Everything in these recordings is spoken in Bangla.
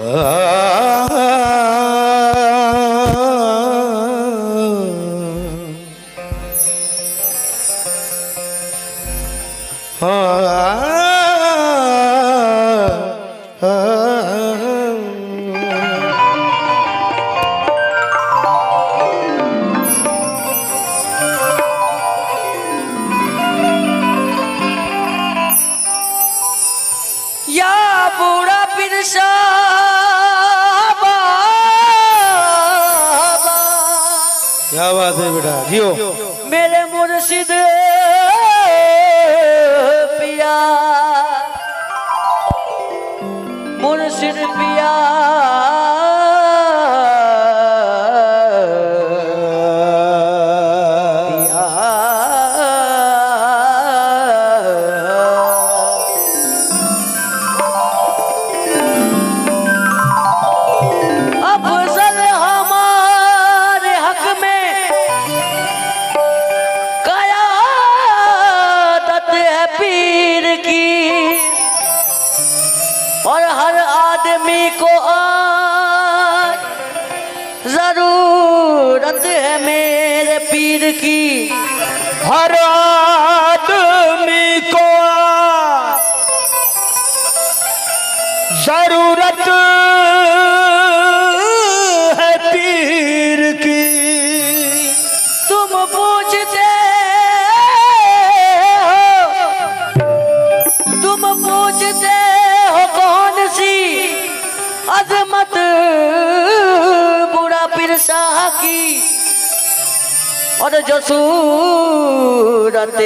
या मेरे पीर की। हर आदमी को ज़रूरत और जो सूरत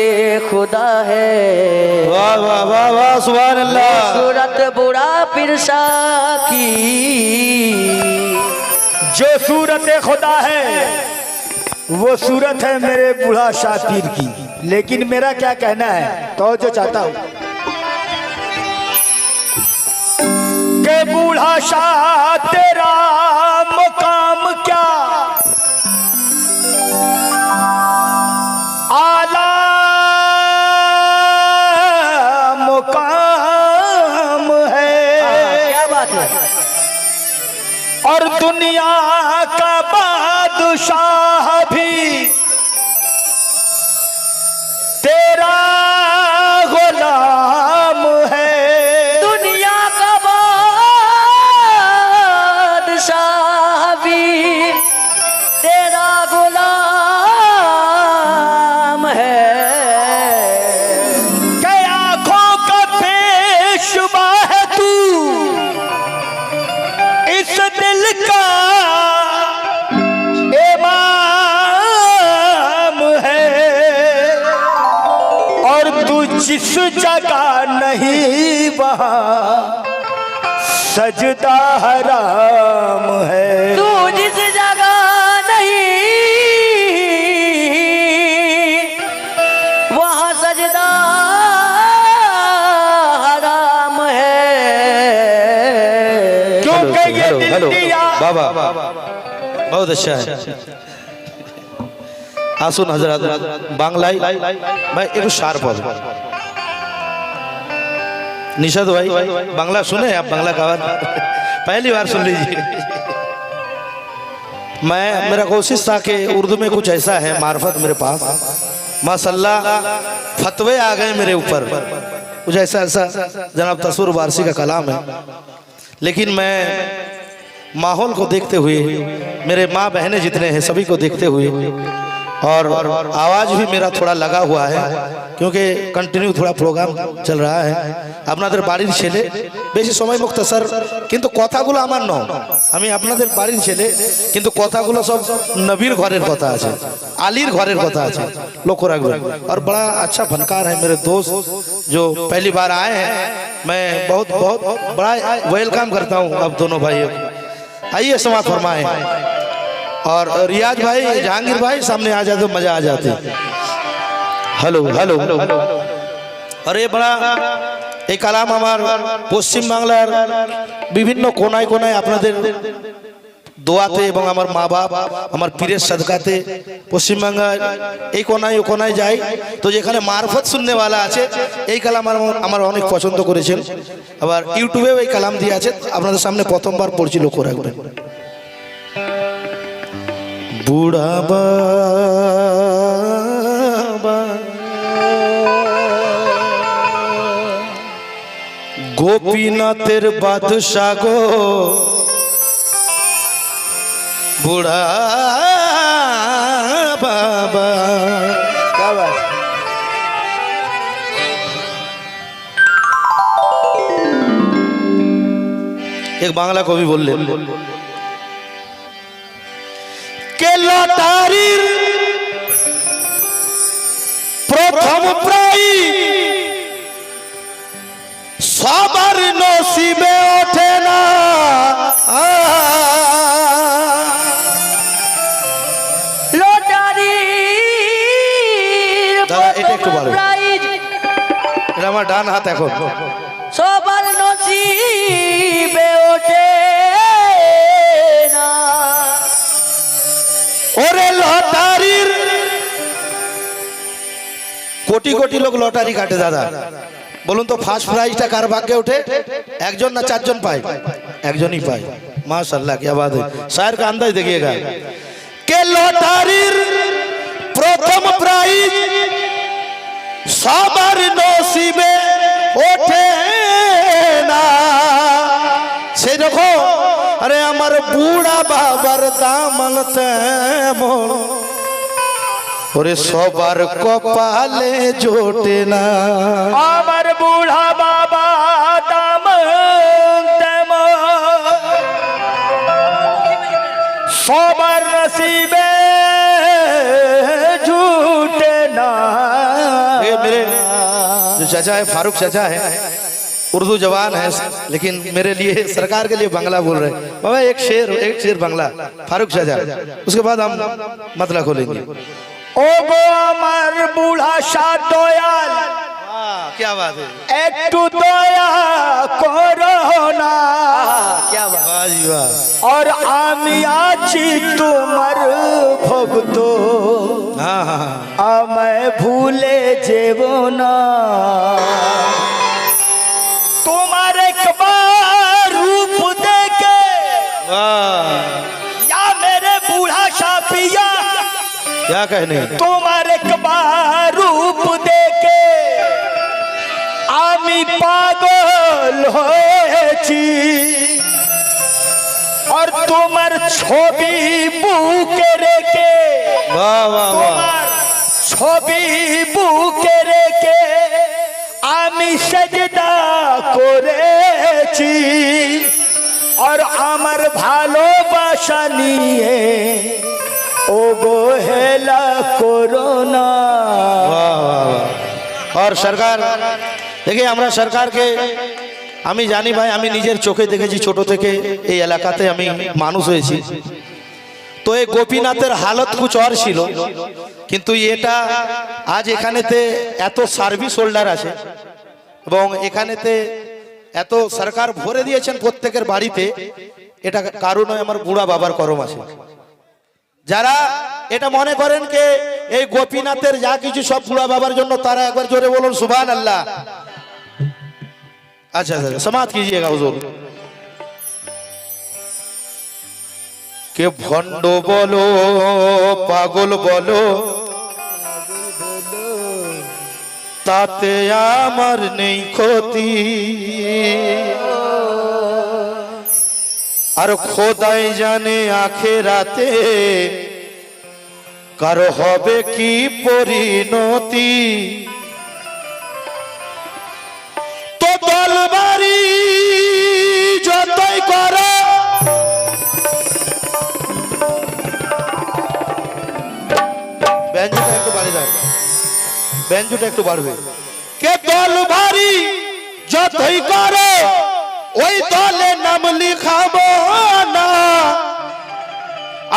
खुदा है। वाह वाह वाह वाह सुबह अल्लाह सूरत बुरा पीर शाह की। जो सूरत खुदा है वो सूरत है मेरे बूढ़ा शाह पीर की। लेकिन मेरा क्या कहना है तो जो चाहता हूँ। के बूढ़ा शाह तेरा सजदा हराम है तू जिस जगह नहीं वहाँ सजदा हराम है क्योंकि ये दिल दिया बाबा बहुत अच्छा है আসুন হাজরাত বাংলায় ভাই একটু শার্প হবে निषाद भाई बांग्ला सुने आप बांग्ला का पहली बार सुन लीजिए। मैं, मेरा कोशिश था कि उर्दू में कुछ ऐसा है, मार्फत मेरे पास। माशाल्लाह, फतवे आ गए मेरे ऊपर। कुछ ऐसा ऐसा, जनाब तस्वर वारसी का कलाम है। लेकिन मैं माहौल को देखते हुए, मेरे माँ बहनें जितने हैं, सभी को देखते हुए और आवाज़ भी मेरा थोड़ा लगा हुआ है क्योंकि कंटिन्यू थोड़ा प्रोग्राम চল रहा है আপনাদের বাড়ির ছেলে বেশি সময় মুক্তসর কিন্তু কথাগুলো আমার ন আমি আপনাদের বাড়ির ছেলে কিন্তু কথাগুলো সব নবীর ঘরের কথা আছে আলীর ঘরের কথা আছে লক্ষ্য রাখবেন और बड़ा अच्छा फनकार है मेरे दोस्त जो पहली बार आए हैं मैं बहुत बहुत बड़ा वेलकम करता हूँ अब दोनों भाइयों को। आइए समाज फरमाए और रियाज भाई जहांगीर भाई सामने आ जाते मजा आ जाते हेलो हेलो और ये बड़ा এই কালাম আমার পশ্চিম বাংলার বিভিন্ন কোনায় কোনায় আপনাদের দোয়াতে এবং আমার মা বাপ আমার পীরের সাদকাতে পশ্চিমবাংলার এই কোনায় ও কোনায় যাই তো যেখানে মারফত শুননেওয়ালা আছে এই কালাম আমার আমার অনেক পছন্দ করেছেন আবার ইউটিউবেও এই কালাম দিয়ে আছে আপনাদের সামনে প্রথমবার পড়ছি লক্ষ্য রাখবেন বুড়া বাবা গোপীনাথের বাদশা গো। বুড়া বাবা এক বাংলা কবি বললেন কে লটারির প্রথম প্রায়? সবার নসিবে ওঠে না। একটু এটা আমার ডান হাত এখন। সবার নসিবে ওঠে ওরে লটারির কোটি কোটি লোক লটারি কাটে, দাদা। বলুন তো ফার্স্ট প্রাইজটা কার ভাগ্যে ওঠে? একজন না চারজন পায়? একজনই পায়। মাশাল্লাহ কি আবাদ স্যার কা আন্দাজ দেখিয়ে গা। কে লটারির প্রথম প্রাইজ সবার নসিবে ওঠে না? সেরকম দেখো আরে আমার বুড়া বাবার দামন তেমন ওরে সবার কপালে জোটে না আমার বুড়া বাবা দাম তেমন সবার নসিবে झूठे ना ये मेरे जो चाचा है फारूक चाचा है उर्दू जवान है लेकिन मेरे लिए सरकार के लिए बंगला बोल रहे हैं। बाबा एक शेर एक शेर बंगला फारूक शाह उसके बाद हम मतला खोलेंगे। ओ गो अमर बूढ़ा शाह दोयाल। क्या बात है। एक टू दोया कोरोना क्या बात है और आमिया जी तुमर भुगतो हाँ हाँ, हाँ। मैं भूले जेबो ना। या मेरे बूढ़ा सापिया क्या कहने তোমার একবার রূপ দেখে আমি পাগল হয়েছি আর তোমার ছবি বুকে রেখে वाह वाह वाह তোমার ছবি বুকে রেখে আমি সেজদা করেছি আর আমার ভালোবাসা নিয়ে অবহেলা করো করোনা আর সরকার, দেখে আমরা সরকারকে, আমি জানি ভাই, আমি নিজের চোখে দেখেছি ছোট থেকে, এই এলাকাতে আমি মানুষ হয়েছি। তো এই গোপীনাথের হালত কুচ অর ছিল, কিন্তু এটা আজ এখানেতে এত সার্ভিস হোল্ডার আছে, এবং এখানেতে এত সরকার ভরে দিয়েছেন প্রত্যেকের বাড়িতে এটা কারও নয়, আমার বুড়া বাবার করম আছে। যারা এটা মনে করেন কে, এই গোপীনাথের যা কিছু সব বুড়া বাবার জন্য, তারা একবার জোরে বলুন সুভান আল্লাহ আচ্ছা, আচ্ছা আচ্ছা সমাজ কি হুজুর? কে ভণ্ড বলো, পাগল বলো, তাতে আমার নেই ক্ষতি। আর খোদাই জানে আখেরাতে কারও হবে কি পরিণতি। তো দলবারি যতই একটু বাড়ি দেন ব্যঞ্জনটা একটু বাড়বে। কে দল ভারী যতই করো ওই দলে নাম লিখাবো না।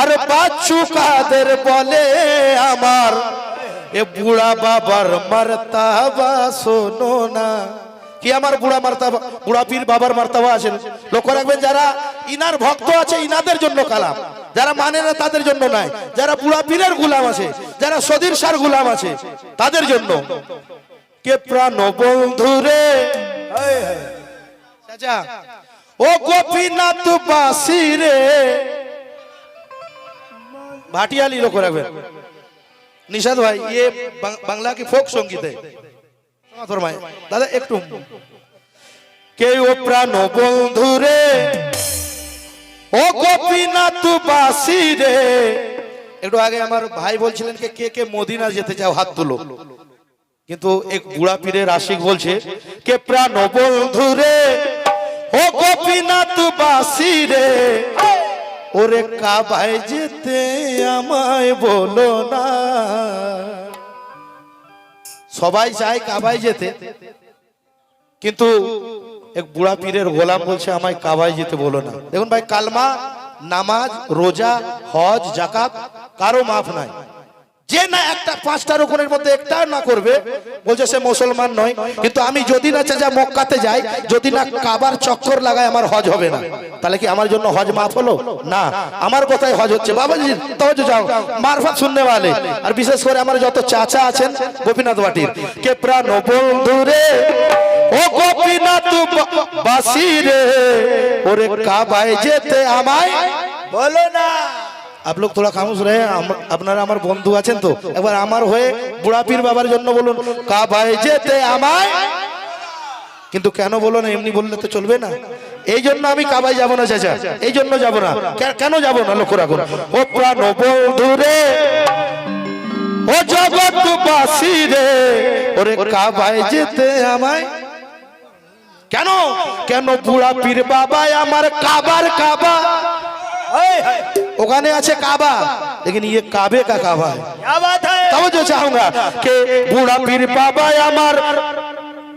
আর বাচ্চু কাদের বলে আমার? এ বুড়া বাবার মারতাবা, শোনো না। কি আমার বুড়া মার্তাবা? বুড়া পীর বাবার মার্তাবা আছেন? লক্ষ্য রাখবেন, যারা ইনার ভক্ত আছে, ইনাদের জন্য কালাম। যারা মানে না, তাদের জন্য নাই। যারা বুড়া পীরের গুলাম আছে, যারা সদির সার গুলাম আছে, তাদের জন্য। কে প্রাণ বন্ধুরে রাজা। ও গোপীনাথ বাসিরে ভাটিয়ালি লোক রাখবে। নিশাদ ভাই ইয়ে বাংলা কি ফোক সংগীত দাদা, একটু। কেউ প্রাণ বন্ধুরে ও গোপীনাথ বাসিরে একটু আগে আমার ভাই বলছিলেন কে কে মদিনা যেতে চাও, হাত তুলো। কিন্তু এক বুড়া পীরের আশিক বলছে, কে প্রাণ বন্ধুরে ও গোপীনাথ বাসি রে। ওরে কাবায় যেতে আমায় বলো না। সবাই চায় কাবায় যেতে। কিন্তু এক বুড়া পীরের গোলাম বলছে, আমায় কাবায় যেতে বলো না। দেখুন ভাই, কালমা, নামাজ, রোজা, হজ জাকাত কারও মাফ নাই। যে না একটা পাঁচটা রকমের মধ্যে একটা না করবে, বলছে সে মুসলমান নয়। কিন্তু আমি যদি না চাচা মক্কাতে যাই, যদি না কাবার চক্কর লাগায় আমার হজ হবে না। তাহলে কি আমার জন্য হজ মাফ হলো? না। আমার কথাই হজ হচ্ছে। বাবাজি তবে যাও। মারফত শুননে वाले আর বিশেষ করে আমার যত চাচা আছেন, গোপীনাথ বাটির কে প্রাণ বন্ধু রে? ও গোপীনাথ বাসি রে? ওরে কাবায় যেতে আমায় বলো না। आप लोग थोड़ा खामोश रहे हम- আপনারা আমার বন্ধু আছেন তো একবার আমার হয়ে বুড়া পীর বাবার জন্য বলুন কাবায় যেতে আমায় কিন্তু কেন বলো না এমনি বললে তো চলবে না এই জন্য আমি কাবাই যাব না চাচা এই জন্য যাব না কে- কেন যাব না লক্ষ্য রাখুন ও প্রাণ বন্ধু রে ও জগৎ বাসি রে ওরে কাবায় যেতে আমায় কেন কেন বুড়া পীর বাবাই আমার কাবার কাবা हाय हाय ওখানে আছে কাবা लेकिन ये काबे का काबा है क्या बात है तब जो चाहूंगा कि बूढ़ा पीर बाबा আমার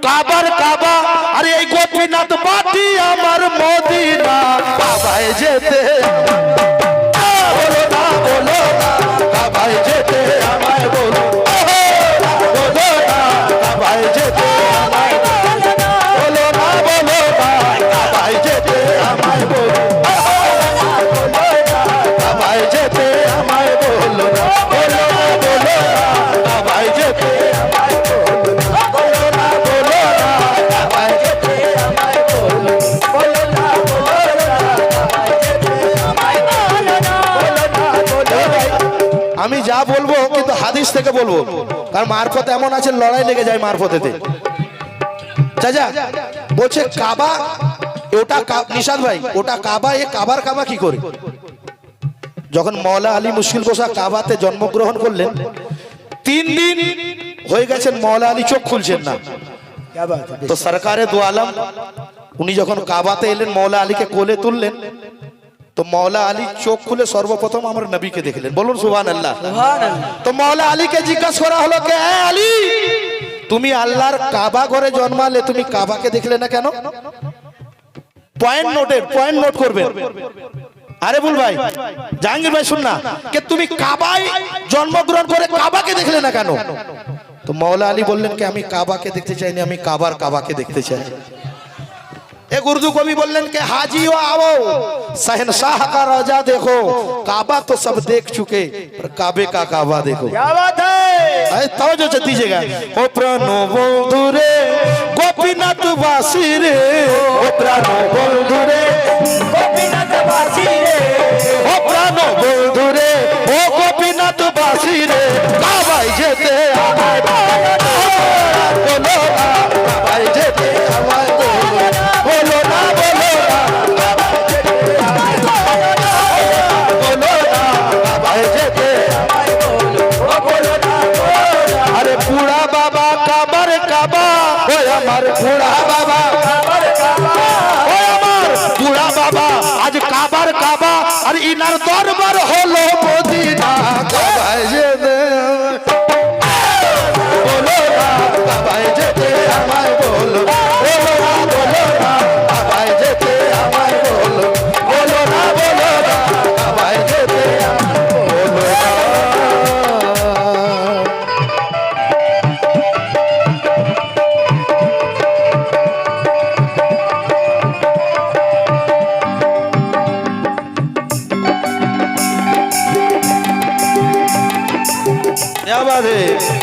কাবার কাবা আরে এই গোপীনাথ বাটি আমার মদিনা কাবায় যেতে আ, বলো না বলো না কাবায় যেতে আমায় বলো ওহো, বলো বলব, কিন্তু হাদিস থেকে বলব। কারণ মারফত এমন আছে, লড়াই লেগে যায় মারফতে বলছে কাবা, ওটা নিশাদ ভাই, ওটা কাবা, এ কাবার কাবা কি করে? যখন মৌলা আলী মুশকিল বসা কাবাতে জন্মগ্রহণ করলেন, তিন দিন হয়ে গেছেন মৌলা আলী চোখ খুলছেন না। তো সরকারে দু আলম, উনি যখন কাবাতে এলেন মৌলা আলীকে কোলে তুললেন তো মৌলা আলী চোখ খুলে সর্বপ্রথম আমার নবীকে দেখলেন। বলুন সুবহান আল্লাহ তো মৌলা আলীকে জিজ্ঞাসা করা হলো কে আলী? তুমি আল্লাহর কাবা ঘরে জন্মালে তুমি কাবাকে দেখলে না কেন? পয়েন্ট নোটের পয়েন্ট নোট করবেন। আরে বল ভাই জাহাঙ্গীর ভাই শুন না। কে তুমি কাবায় জন্মগ্রহণ করে কাবাকে দেখলে না কেন? তো মৌলা আলী বললেন কি আমি কাবাকে দেখতে চাইনি আমি কাবার কাবাকে দেখতে চাই। एक उर्दू को भी बोल के हाजी आओ। शहनशाह का राजा देखो काबा तो सब देख चुके पर काबे का काबा देखो। क्या बात है? तो जो दीजिएगा। ओ प्रणो बंधु रे गोपीनाथ वासी रे। ओ प्रणो बंधु रे गोपीनाथ वासी रे। ओ प्रणो बंधु रे ओ गोपीनाथ वासी रे। काबा जेते আমার বুড়া বাবা। কাবার আমার বুড়া বাবা। আজ কাবার কাবা। আর ইনার দরবার হলো মদিনা। কাবায় বাবা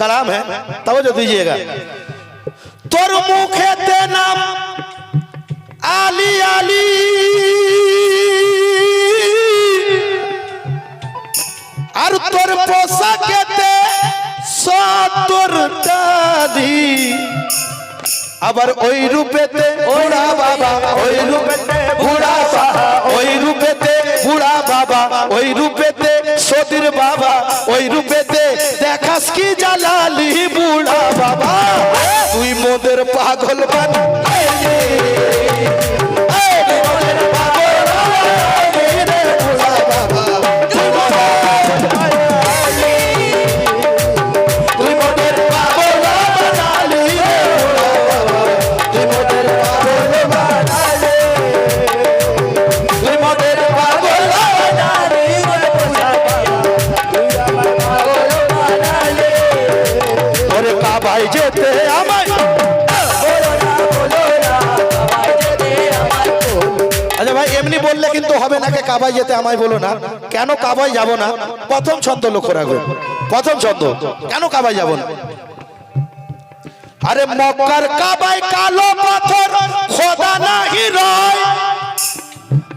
कलाम है, तवज्जो दीजिएगा। तोर मुखे ते नाम आली आली। अर तोर पोसा के ते सो तोर दादी। আবার ওই রূপেতে বুড়া বাবা, ওই রূপেতে বুড়া বাবা, ওই রূপেতে বুড়া বাবা, ওই রূপেতে সতীর বাবা, ওই রূপেতে দেখাস কি জালালি বুড়া বাবা। তুই মোদের পাগল বান। যেতে আমায় বলো না, কেন কাবাই যাব না? প্রথম ছন্দ লক্ষ্য রাখবে। প্রথম ছন্দ, কেন কাবাই যাব না? আরে মক্কার কাবাই কালো পাথর, খোদা নাহি রয়।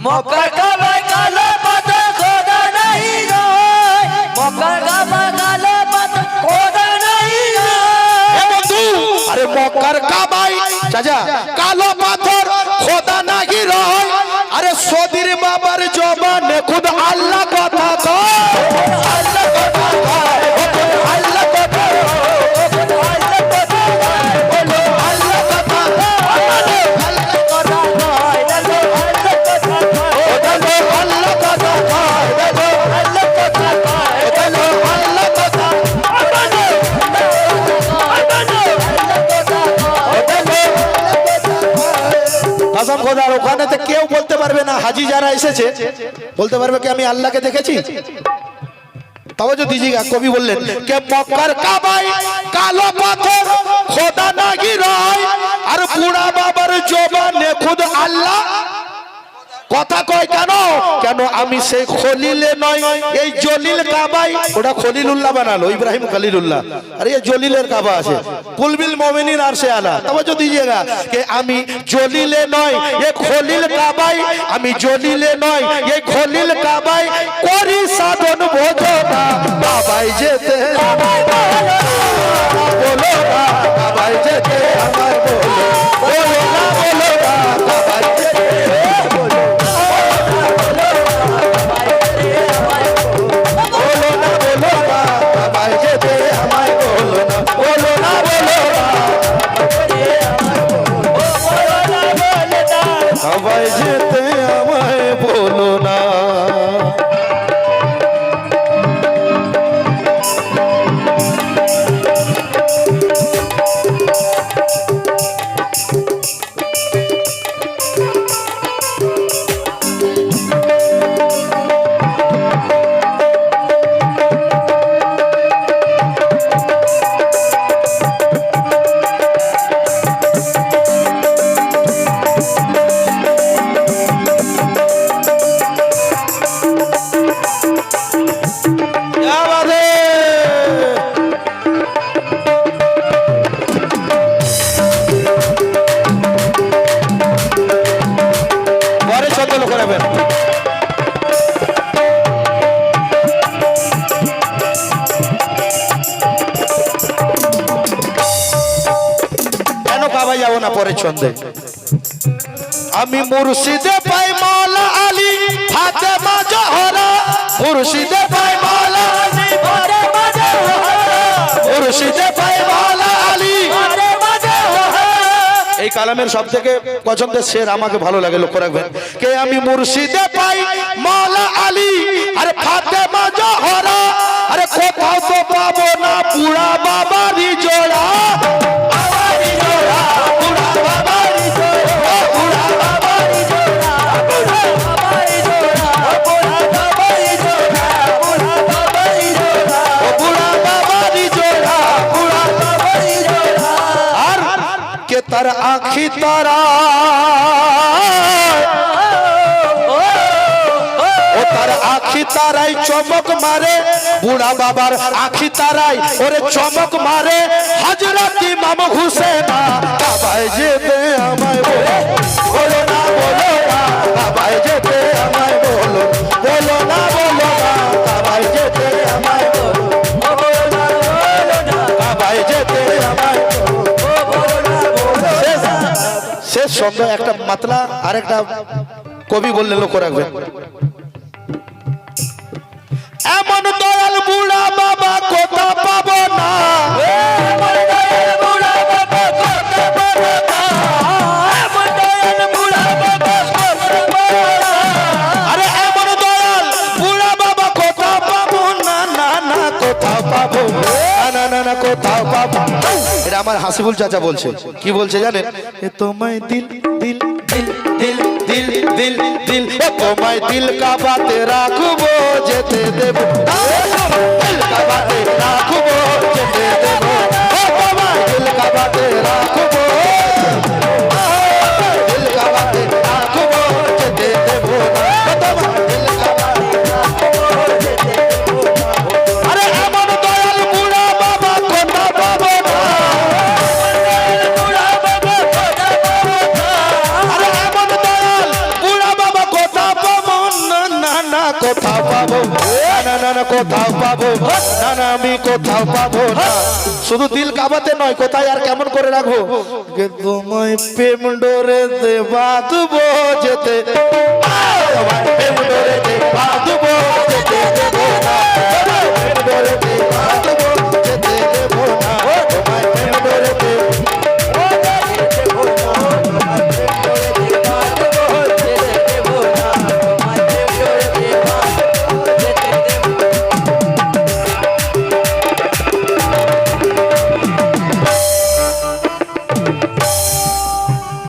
মক্কার কাবায় কালো পাথর, খোদা নাই রয়। মক্কার কাবায় কালো পাথর, খোদা নাই রয়। আরে মক্কার কাবাই চাচা পারবে না, হাজি যারা এসেছে, বলতে পারবে কি আমি আল্লাহকে দেখেছি? তবে যদি কবি বললেন আর বুড়া বাবার জবানে খুদ আল্লাহ কথা কয় কেন? কেন আমি সেই খলিলে নয়। এই জলিল কাবাই, ওটা খলিলুল্লাহ বানালো, ইব্রাহিম খলিলুল্লাহ। আরে, এই জলিলের কাবা আছে। কুলবিল মোমিনিন আর সে আলা তবে যদি দিজিয়েগা কে আমি জলিলে নয়, এ খলিল কাবাই, আমি জলিলে নয় এই খলিল কাবাই, করি সাধন বোঝনা বাবাই যেতে বলো বাবাই যেতে আমার বলো মুর্শিদে পাই মাওলা আলী, ফাতেমা জহরা। মুর্শিদে পাই মাওলা আলী, ফাতেমা জহরা। মুর্শিদে পাই মাওলা আলী এই কালামের সব থেকে পছন্দের শের আমাকে ভালো লাগে, লক্ষ্য রাখবেন। কে আমি মুর্শিদে পাই মালা আলী, আরে ফাতেমা জহরা। আরে কোথাও তো পাবো না বুড়া বাবারই জোড়া। চমক মারে, বুড়া বাবার আখি তারাই ওরে চমক মারে। হাজরত ইমাম হুসেনা বাবাই যেতে আমায় বলো। না বলো না যেতে আমায় বলো শেষ শব্দ একটা মাতলা আর একটা কবি বললে লক্ষ্য রাখবেন। এমন দয়াল বুড়া বাবা কথা পাবো না? না কোথাও পাবো। এটা আমার হাসিবুল চাচা বলছে। কি বলছে জানেন? এ তোমায় দিল দিল দিল দিল দিল দিল দিল তোমায় দিল কা বাতে রাখব, যেতে দেব। দিল কা বাতে রাখব, যেতে দেব। তোমায় দিল কা বাতে রাখব। না, কোথাও পাবো। না না না কোথাও পাবো। না না, আমি কোথাও পাবো না। শুধু দিল কাবাতে নয়, কোথায় আর কেমন করে রাখব? তোমায় প্রেম ডোরে বাঁধবো যেতে। তোমায় প্রেম ডোরে দে বাঁধবো যেতে। বাঁধবো